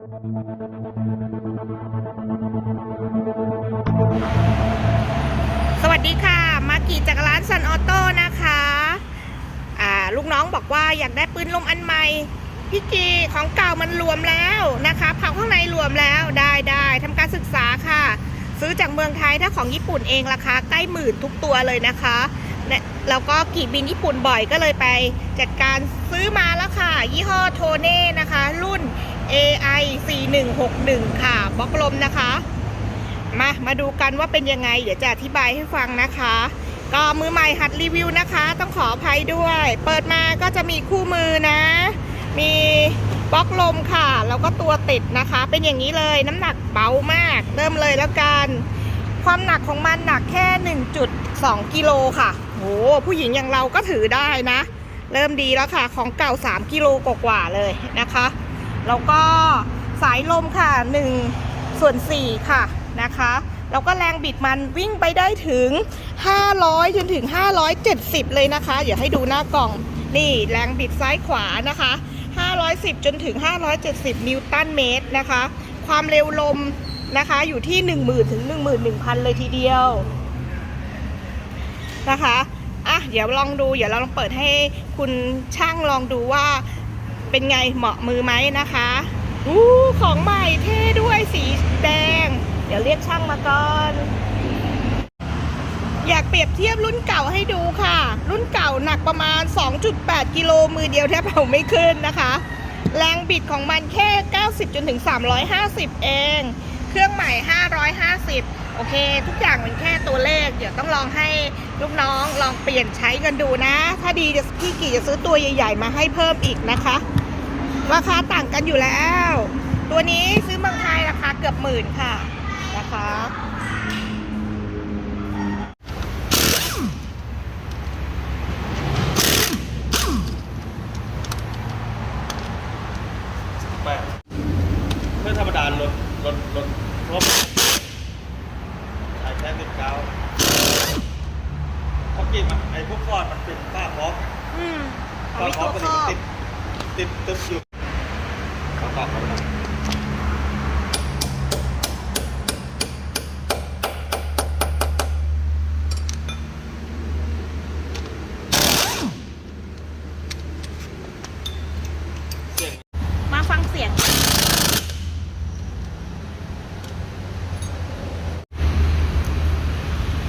สวัสดีค่ะ มากี่จากร้านซันออโต้นะคะอ่าลูกน้องบอกว่าอยากได้ปืนลมอันใหม่ พี่กีของเก่ามันรวมแล้วนะคะเผาข้างในรวมแล้วได้ได้ทำการศึกษาค่ะ ซื้อจากเมืองไทยถ้าของญี่ปุ่นเองราคาใกล้หมื่นทุกตัวเลยนะคะ เนี่ยแล้วก็กี่บินญี่ปุ่นบ่อยก็เลยไปจัดการซื้อมาแล้วค่ะ ยี่ห้อโทเน่นะคะ รุ่น AI 4161 ค่ะบล็อกลมนะคะ มา มาดูกันว่าเป็นยังไง เดี๋ยวจะอธิบายให้ฟังนะคะ ก็มือใหม่หัดรีวิวนะคะ ต้องขออภัยด้วย เปิดมาก็จะมีคู่มือนะ มีบล็อกลมค่ะ แล้วก็ตัวติดนะคะ เป็นอย่างนี้เลยน้ำหนักเบามาก เริ่มเลยแล้วกัน ความหนักของมันหนักแค่ 1.2 กิโลค่ะ โหผู้หญิงอย่างเราก็ถือได้นะ เริ่มดีแล้วค่ะ ของเก่า 3 กิโลกว่าเลยนะคะ แล้วก็สายลมค่ะ1ส่วน4ค่ะนะคะแล้วก็แรงบิดมันวิ่งไปได้ถึง 500 จนถึง 570 เลยนะคะ เดี๋ยวให้ดูหน้ากล่อง นี่แรงบิดซ้ายขวานะคะ 510 จนถึง 570 นิวตันเมตรนะคะ ความเร็วลมนะคะอยู่ที่ 10,000 ถึง 11,000 เลยทีเดียวนะคะ อะเดี๋ยวลองดู เดี๋ยวเราลองเปิดให้คุณช่างลองดูว่าเป็นไงเหมาะมือไหมนะคะอู้ของใหม่เท่ด้วยสีแดง เดี๋ยวเรียกช่างมาก่อน อยากเปรียบเทียบรุ่นเก่าให้ดูค่ะ รุ่นเก่าหนักประมาณ 2.8 กิโลมือเดียวแทบเอาไม่ขึ้นนะคะ แรงบิดของมันแค่ 90จนถึง350 เอง เครื่องใหม่ 550 โอเค ทุกอย่างมันแค่ตัวเลข เดี๋ยวต้องลองให้ลูกน้องลองเปลี่ยนใช้กันดูนะ ถ้าดีจะพี่กี่จะซื้อตัวใหญ่ ๆ มาให้เพิ่มอีกนะคะราคาต่างกันอยู่แล้ว ตัวนี้ซื้อเมืองไทยราคาเกือบหมื่นค่ะนะคะแปดไม่ธรรมดารถรถรถรถขายแค่สิบเก้า เพราะกินอะไอ้พวกฟอร์ดมันเป็นฝ้าพอกอืมฝ้าพอกก็เลยติดติดตึ๊บอยู่เขาตอกเขานะเสียงมาฟังเสียง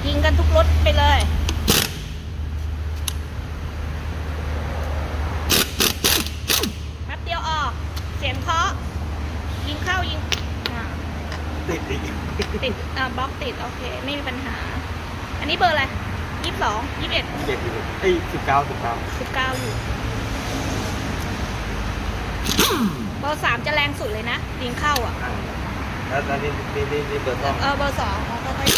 ยิงกันทุกรถไปเลย แป๊บเดียวออก เสียงเคาะ ยิงเข้ายิงอ่า ติดอีกติดอ่าบล็อกติด โอเค ไม่มีปัญหา อันนี้เบอร์อะไรยี่สิบสองยี่สิบเอ็ดเจ็ดอยู่ไอ้สิบเก้าสิบเก้าสิบเก้าอยู่ เบอร์สามจะแรงสุดเลยนะยิงเข้าอะอ่าแล้วตอนนี้นี่นี่นี่เบอร์สองเออเบอร์สองอ๋อค่อยๆ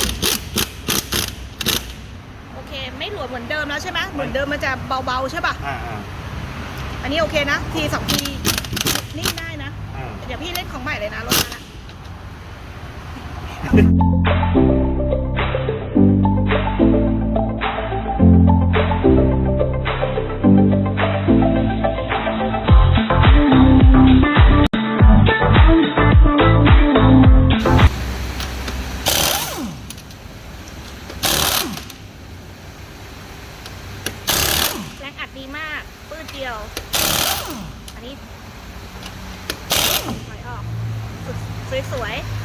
โอเค ไม่หลวมเหมือนเดิมแล้วใช่ไหมเหมือนเดิมมันจะเบาๆใช่ป่ะ อ่าอ่าอันนี้โอเคนะ ทีสองทีนี่ได้นะ อ่าเดี๋ยวพี่เล่นของใหม่เลยนะรถมาละ แรงอัดดีมาก ปื้ดเดียว อันนี้ถอยออกสุดสวยๆ